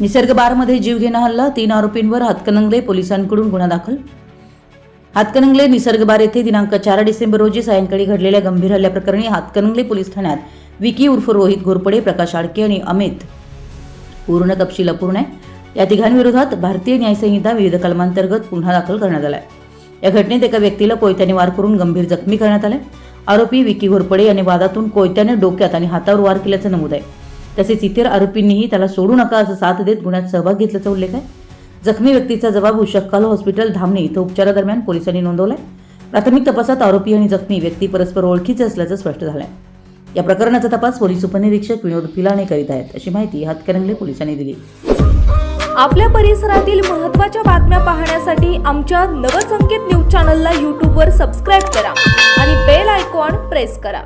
निसर्ग बारमध्ये जीवघेणा हल्ला तीन आरोपींवर हातकणंगले पोलिसांकडून गुन्हा दाखल. हातकणंगले निसर्ग बार येथे दिनांक चार डिसेंबर रोजी सायंकाळी घडलेल्या गंभीर हल्ल्याप्रकरणी हातकणंगले पोलीस ठाण्यात विकी उर्फ रोहित घोरपडे प्रकाश आडके आणि अमित. पूर्ण तपशील अपूर्ण आहे. या तिघांविरोधात भारतीय न्यायसंहिता विविध कलमांतर्गत गुन्हा दाखल करण्यात आला आहे या घटनेत एका व्यक्तीला कोयत्याने वार करून गंभीर जखमी करण्यात आले आरोपी विकी घोरपडे याने वादातून कोयत्याने डोक्यात आणि हातावर वार केल्याचं नमूद आहे. तसेच इतर आरोपींनीही त्याला सोडू नका असं साथ देत गुन्ह्यात सहभाग घेतल्याचा उल्लेख आहे. जखमी व्यक्तीचा जबाब उशक्काल हॉस्पिटल धामणे इथं उपचारादरम्यान पोलिसांनी नोंदवलाय. प्राथमिक तपासात आरोपी आणि जखमी व्यक्ती परस्पर ओळखीचे असल्याचं स्पष्ट झालंय. या प्रकरणाचा तपास पोलीस उपनिरीक्षक विनोद पिलाणे करीत आहेत. अशी माहिती हातकणंगले पोलिसांनी दिली. आपल्या परिसरातील महत्त्वाच्या बातम्या पाहण्यासाठी आमच्या नवसंकेत न्यूज चॅनलला यूट्यूबवर सबस्क्राईब करा आणि बेल आयकॉन प्रेस करा.